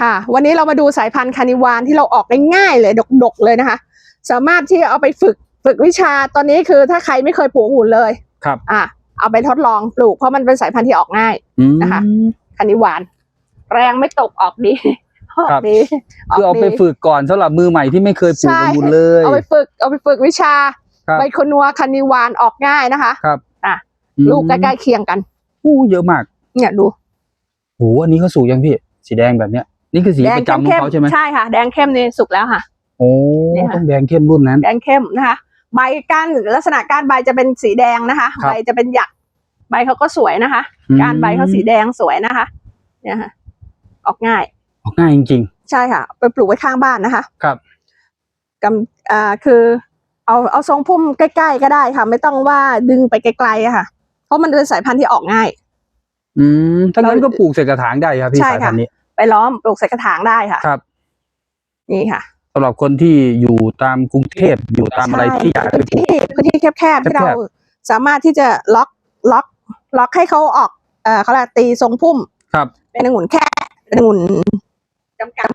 ค่ะ วันนี้เรามาดูสายพันธุ์คานิวานที่เราออกได้ง่ายเลยดกๆเลยนะคะ สามารถที่เอาไปฝึกฝึกวิชาตอนนี้คือถ้าใครไม่เคยปลูกองุ่นเลยครับ อะเอาไปทดลองปลูกเพราะมันเป็นสายพันธุ์ที่ออกง่ายอืมนะคะคานิวาน แรงไม่ตกออกดีออกครับดีคือเอาไปดีฝึกก่อนสำหรับมือใหม่ที่ไม่เคยปลูกใช่องุ่นเลย เอาไปฝึกเอาไปฝึกวิชาครับใบคนัวคานิวานออกง่ายนะคะครับอะอืมลูกใกล้ๆเคียงกันอู้เยอะมาก เนี่ยดูโหอันนี้เขาสูงยังพี่สีแดงแบบเนี้ย นี่คือสีประจำของเขาใช่ไหมใช่ค่ะ แดงเข้มนี่สุกแล้วค่ะ โอ้เนี่ยค่ะ ต้องแดงเข้มรุ่นนั้น แดงเข้มนะคะ ใบก้านลักษณะก้านใบจะเป็นสีแดงนะคะ ครับ ใบจะเป็นหยัก ใบเขาก็สวยนะคะอืมก้านใบเขาสีแดงสวยนะคะ เนี่ยค่ะออกง่าย ออกง่ายจริง ใช่ค่ะ ไปปลูกไว้ข้างบ้านนะคะๆครับ กำอ่าคือเอาเอาทรงพุ่มใกล้ๆก็ได้ค่ะ ไม่ต้องว่าดึงไปไกลๆอะค่ะ เพราะมันเป็นสายพันธุ์ที่ออกง่ายอืมถ้างั้นเราก็ปลูกใส่กระถางได้ครับพี่ใช่สายค่ะ พันธุ์นี้ ไปล้อมปลูกใส่กระถางได้ค่ะ ครับนี่ค่ะสำหรับคนที่อยู่ตามกรุงเทพอยู่ตามอะไรที่อยากใช่ไปปลูกพื้นที่พื้นที่แคบๆที่แคบๆเราสามารถที่จะล็อกล็อก ล็อกให้เขาออกเอ่อเขาเรียกตีทรงพุ่ม ครับ เป็นองุ่นแค่เป็นองุ่นจำกัด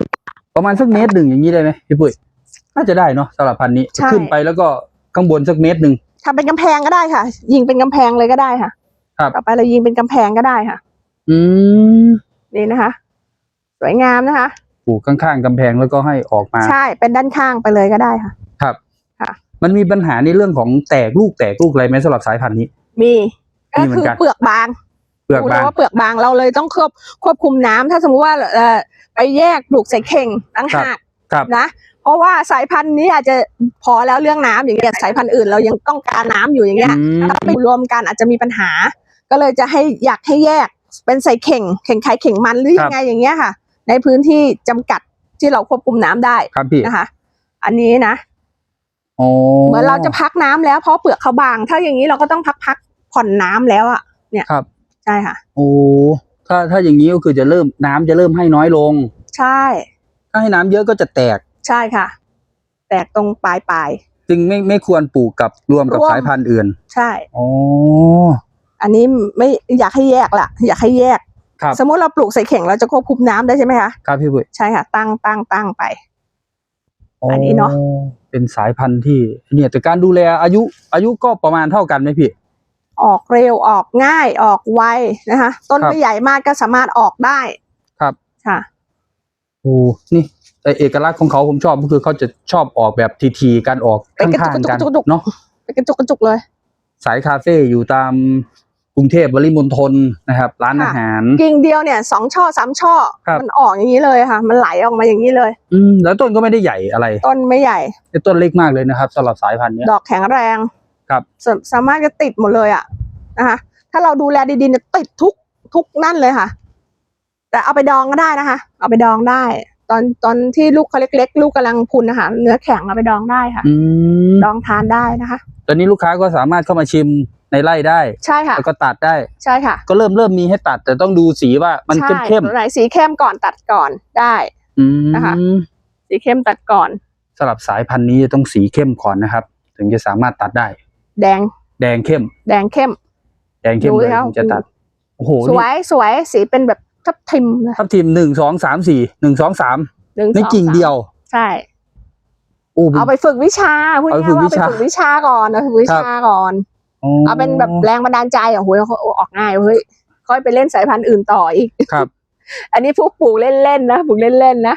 ประมาณสักเมตรหนึ่งอย่างนี้ได้ไหมพี่ปุ้ยน่าจะได้เนาะสำหรับพันธุ์นี้ใช่ ขึ้นไปแล้วก็ข้างบนสักเมตรหนึ่ง ทำเป็นกำแพงก็ได้ค่ะ ยิงเป็นกำแพงเลยก็ได้ค่ะครับ ต่อไปเรายิงเป็นกำแพงก็ได้ค่ะ อืมนี่นะคะ สวยงามนะคะปลูกข้างๆกำแพงแล้วก็ให้ออกมา ใช่เป็นด้านข้างไปเลยก็ได้ค่ะ ครับค่ะ มันมีปัญหาในเรื่องของแตกลูกแตกลูกอะไรไหมสำหรับสายพันธุ์นี้ มีมีก็เหมือนคือกัน เปลือกบางเปลือกรู้บางแว่าเปลือกบางเราเลยต้องควบควบคุมน้ำถ้าสมมุติว่าเอ่อไปแยกปลูกใส่เข่งตั้งหากครับ นะ เพราะว่าสายพันธุ์นี้อาจจะพอแล้วเรื่องน้ำอย่างเงี้ยสายพันธุ์อื่นเรายังต้องการน้ำอยู่อย่างเงี้ย อืม ถ้าไปรวมกันอาจจะมีปัญหา ก็เลยจะให้อยากให้แยกเป็นใส่เข่ง เข่งไข่เข่งมันหรือยังไงอย่างเงี้ยค่ะ ในพื้นที่จำกัดที่เราควบคุมน้ำได้ครับพี่นะคะ อันนี้นะโอ้เหมือนเราจะพักน้ำแล้วเพราะเปลือกเขาบาง ถ้าอย่างนี้เราก็ต้องพักพักผ่อนน้ำแล้วอะเนี่ยครับใช่ค่ะโอ้ถ้าถ้าอย่างนี้ก็คือจะเริ่มน้ำจะเริ่มให้น้อยลง ใช่ ถ้าให้น้ำเยอะก็จะแตกใช่ค่ะ แตกตรงปลายปลายจึงไม่ไม่ควรปลูกกับรวมกับร่วมสายพันธุ์อื่น ใช่อ๋ออันนี้ไม่อยากให้แยกล่ะ อยากให้แยก ครับ สมมติเราปลูกใส่เข่งเราจะควบคุมน้ำได้ใช่ไหมคะครับพี่ปุ้ยใช่ค่ะ ตั้งตั้งตั้งไป อันนี้เนาะเป็นสายพันธุ์ที่เนี่ยแต่การดูแลอายุ อายุก็ประมาณเท่ากันไหมพี่ ออกเร็วออกง่ายออกไวนะคะ ต้นครับไม่ใหญ่มากก็สามารถออกได้ครับ ค่ะ โอ้นี่แต่เอกลักษณ์ของเขาผมชอบก็คือเขาจะชอบออกแบบทีๆการออกเป็นกระข้างๆกันจุกๆๆๆ เนาะ เป็นกระจุกกระจุกเลย สายคาเฟ่อยู่ตาม กรุงเทพบริมณฑลนะครับ ร้านค่ะอาหารกิ่งเดียวเนี่ยสองช่อสามช่อครับมันออกอย่างนี้เลยค่ะ มันไหลออกมาอย่างนี้เลย อืมแล้วต้นก็ไม่ได้ใหญ่อะไร ต้นไม่ใหญ่แต่ต้นเล็กมากเลยนะครับสำหรับสายพันธุ์เนี้ยดอกแข็งแรงครับสาสามารถจะติดหมดเลยอะนะคะถ้าเราดูแลดีๆเนี่ยติดทุกทุกนั่นเลยค่ะ แต่เอาไปดองก็ได้นะคะ เอาไปดองได้ ตอนตอนที่ลูกเขาเล็กๆ ลูกกำลังพุนนะคะเนื้อแข็งเอาไปดองได้ค่ะอืมดองทานได้นะคะ ตอนนี้ลูกค้าก็สามารถเข้ามาชิม ในไร่ได้ ใช่ค่ะแล้วก็ตัดได้ ใช่ค่ะ ก็เริ่มเริ่มมีให้ตัด แต่ต้องดูสีว่ามันใช่เข้มเข้มตัวไหนสีเข้มก่อนตัดก่อนได้ๆอืมนะคะสีเข้มตัดก่อนสำหรับสายพันธุ์นี้จะต้องสีเข้มก่อนนะครับ ถึงจะสามารถตัดได้ แดง แดงเข้ม แดงเข้ม แดงเข้มดูเลยแล้วถึงจะตัดโอ้โหสนี่วยสวยสีเป็นแบบทับทิมเลยทับทีมหนึ่งสองสามสี่หนึ่งสองสามหนึ่งในสอกิ่งสามเดียว ใช่โอ้เอาไปฝึกวิชาพูดเอาไปง่ายฝึกๆว่าวิไปชาฝึกวิชาก่อนเอาฝึกวิชาก่อน เอาเป็นแบบแรงบันดาลใจอะโหยเขาออกง่ายเฮ้ยค่อยไปเล่นสายพันธุ์อื่นต่ออีกครับ อันนี้พวกปลูกเล่นๆนะปลูกเล่นๆนะ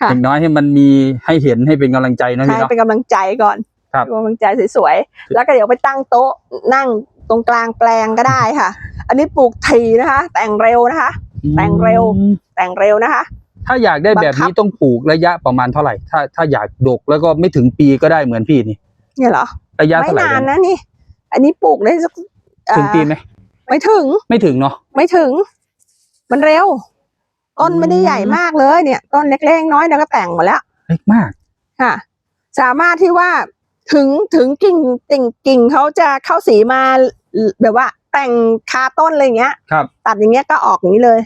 ค่ะอย่างน้อยให้มันมีให้เห็นให้เป็นกำลังใจนะให้พี่เนาะเป็นกำลังใจก่อนครับเป็นกำลังใจสวยๆแล้วก็เดี๋ยวไปตั้งโต๊ะนั่งตรงกลางแปลงก็ได้ค่ะ อันนี้ปลูกทีนะคะ แต่งเร็วนะคะ แต่งเร็วอืมแต่งเร็วนะคะ ถ้าอยากได้แบบบังคันี้บต้องปลูกระยะประมาณเท่าไหร่ ถ้าถ้าอยากดกแล้วก็ไม่ถึงปีก็ได้เหมือนพี่นี่เนี่ยเหรอระยะไม่เท่าไหร่นานกันนะนี่ อันนี้ปลูกได้สักอ่าถึงปีไหมไม่ถึง ไม่ถึงเนาะ ไม่ถึง มันเร็ว ต้นไม่ได้ใหญ่มากเลยเนี่ย ต้นเล็กๆน้อยๆแล้วก็แต่งหมดแล้ว เล็กมาก ค่ะ สามารถที่ว่าถึงถึงกิ่งกิ่งกิ่งเขาจะเข้าสีมาแบบว่า แต่งคาต้นอะไรอย่างเงี้ย ครับ ตัดอย่างเงี้ยก็ออกอย่างนี้เลย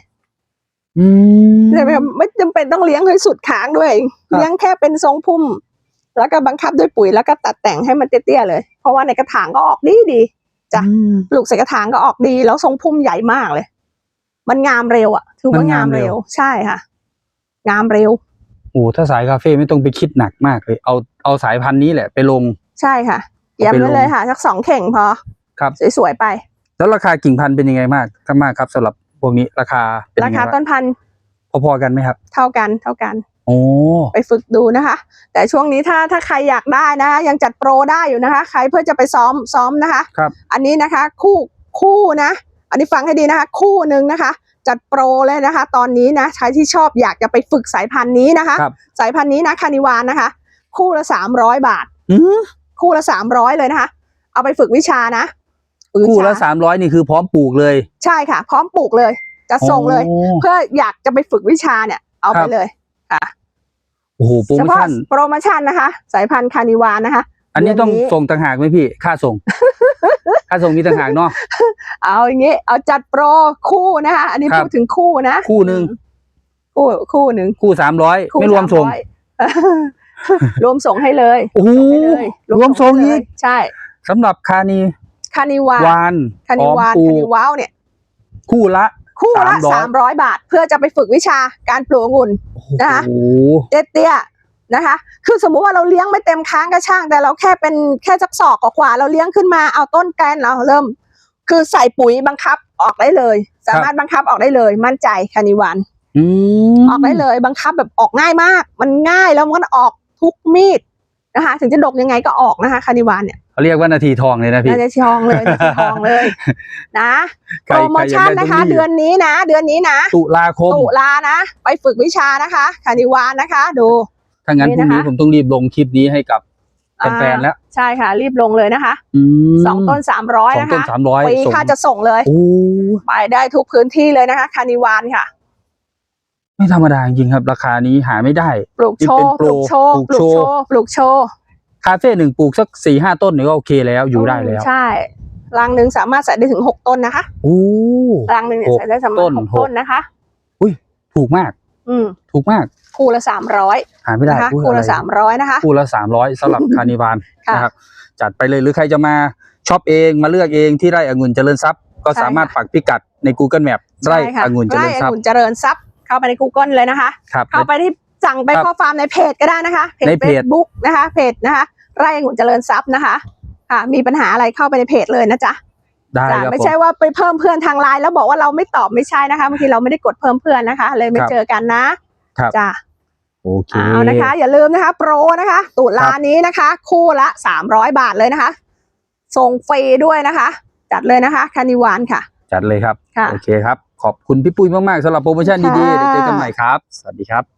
อืมใช่ไหมครับไม่จำเป็นต้องเลี้ยงให้สุดค้างด้วย ครับ เลี้ยงแค่เป็นทรงพุ่ม แล้วก็บังคับด้วยปุ๋ยแล้วก็ตัดแต่งให้มันเตี้ยๆเลย เพราะว่าในกระถางก็ออกดีดีจ้ะอืมปลูกใส่กระถางก็ออกดี แล้วทรงพุ่มใหญ่มากเลย มันงามเร็วอะถือว่างามเร็ว ใช่ค่ะ งามเร็วโอ้ถ้าสายคาเฟ่ไม่ต้องไปคิดหนักมากเลยเอาเอาสายพันธุ์นี้แหละไปลง ใช่ค่ะเอาเยี่ยมไปลงเลยค่ะสักสองเข่งพอครับสวยๆไป แล้วราคากิ่งพันธุ์เป็นยังไงมากครับมากครับสำหรับพวกนี้ราคาเป็นรายังไงคาบ้างต้นพันธุ์พอๆกันไหมครับ เท่ากันเท่ากัน โอ้ไปฝึกดูนะคะ แต่ช่วงนี้ถ้าถ้าใครอยากได้นะคะยังจัดโปรได้อยู่นะคะ ใครเพื่อจะไปซ้อมซ้อมนะคะ ครับ อันนี้นะคะคู่คู่นะ อันนี้ฟังให้ดีนะคะ คู่หนึ่งนะคะ จัดโปรเลยนะคะ ตอนนี้นะใครที่ชอบอยากจะไปฝึกสายพันธุ์นี้นะคะ ครับ สายพันธุ์นี้นะคานิวานนะคะ คู่ละสามร้อยบาท อืมคู่ละสามร้อยเลยนะคะ เอาไปฝึกวิชานะฝึกวิคู่ชาละสามร้อยนี่คือพร้อมปลูกเลยใช่ค่ะ พร้อมปลูกเลย จะส่งเลย โอ้ เพื่ออยากจะไปฝึกวิชาเนี่ย เอาครัไปบเลย ค่ะโอ้โหโปรเฉโมพาะชั่น โปรโมชั่นนะคะ สายพันธุ์คานิวานนะคะ อันนี้ต้องเดือนนี้ส่งต่างหากไหมพี่ ค่าส่ง ค่าส่งมีต่างหากเนาะเอาอย่างนี้ เอาจัดโปรคู่นะคะ อันนี้ครับพูดถึงคู่นะ คู่หนึ่งคู่คู่หนึ่งคู่สามร้อยคู่ไม่รวมส่ง300รวมส่งให้เลยโอ้โหให้เลยรวมส่งให้อีเลยกใช่สำหรับคานีคานิวานวานคานิวานพร้อมปลูคากนิว้าวเนี่ย คู่ละ คู่ละ300สามร้อยบาท เพื่อจะไปฝึกวิชาการปลูกองุ่นโอ้โหนะคะเตี้ยๆนะคะ คือสมมุติว่าเราเลี้ยงไม่เต็มค้างก็ช่าง แต่เราแค่เป็นแค่จักศอกกว่าๆเราเลี้ยงขึ้นมาเอาต้นแกนเราเริ่ม คือใส่ปุ๋ยบังคับออกได้เลย สามารถบังคับออกได้เลย มั่นใจคานิวันอืมออกได้เลย บังคับแบบออกง่ายมาก มันง่ายแล้วมันออกทุกมีด นะคะ ถึงจะดกยังไงก็ออกนะคะคานิวันเนี่ยเขาเรียกว่านาทีทองเลยนะพี่นาจะทองเลยนาจะทองเลยนะใครโปรโมชั่นใครอยากได้นะคะต้องรีบเดือนนี้นะ เดือนนี้นะตุลาคมตุลานะ ไปฝึกวิชานะคะคานิวานนะคะ ดูถ้างั้นนี่พรุ่งนี้นะคะผมต้องรีบลงคลิปนี้ให้กับแฟนๆแล้วใช่ค่ะ รีบลงเลยนะคะมสองต้นสามร้อยสองนะต้นคะสามร้อยฟรีส่งค่าจะส่งเลยโอ้ไปได้ทุกพื้นที่เลยนะคะคานิวานค่ะ ไม่ธรรมดาจริงๆครับ ราคานี้หาไม่ได้ปลูกโชนี่ว์เป็นโปปรลูกโชว์ปปลูลูกกโชโชว์ว์ปลูกโชว์คาเฟ่หนึ่งปลูกสักสี่ห้าต้นเนี่ยก็โอเคแล้วอยู่ได้แล้ว ใช่รังหนึ่งสามารถใส่ได้ถึงหกต้นนะคะโอ้รังหนึ่งเนี่ยหกใส่ได้สามารต้ถนหกหกต้นนะคะถูกมาก อืมถูกมากคู่ละสามร้อยหาไม่ได้นะคะอุ๊ยคู่อไรละสามร้อยนะคะคู่ละสามร้อยสำหรับคานิวานค่ะนะครับจัดไปเลยหรือใครจะมาช็อปเองมาเลือกเองที่ไร่องุ่นเจริญทรัพย์ ก็ใช่สามารถค่ะปักพิกัดใน Google Map ไร่ใช่ค่ะองุ่นเจริญทรัพไร่ย์องุ่น เจริญทรัพย์เข้าไปใน Google เลยนะคะ ครับ เข้าไปที่สั่งไปครับข้อความในเพจก็ได้นะคะเพจในเพจ เฟซบุ๊กนะคะ เพจนะคะ ไร่องุ่นเจริญทรัพย์นะคะ ค่ะ มีปัญหาอะไรเข้าไปในเพจเลยนะจ๊ะได้จ้ะครับไม่ผมใช่ว่าไปเพิ่มเพื่อนทางไลน์แล้วบอกว่าเราไม่ตอบไม่ใช่นะคะบางทีเราไม่ได้กดเพิ่มเพื่อนนะคะ เลยไม่ครับเจอกันนะครับ จ้ะ โอเค เอานะคะ อย่าลืมนะคะ โปรนะคะ ตุลานี้นะคะ คู่ละสามร้อยบาทเลยนะคะ ส่งฟรีด้วยนะคะ จัดเลยนะคะคานิวานค่ะ จัดเลยครับ ค่ะ โอเคครับ ขอบคุณพี่ปุ้ยมากๆสำหรับโปรโมชั่นดีๆค่ะเดี๋ยวเจอกันใหม่ครับ สวัสดีครับ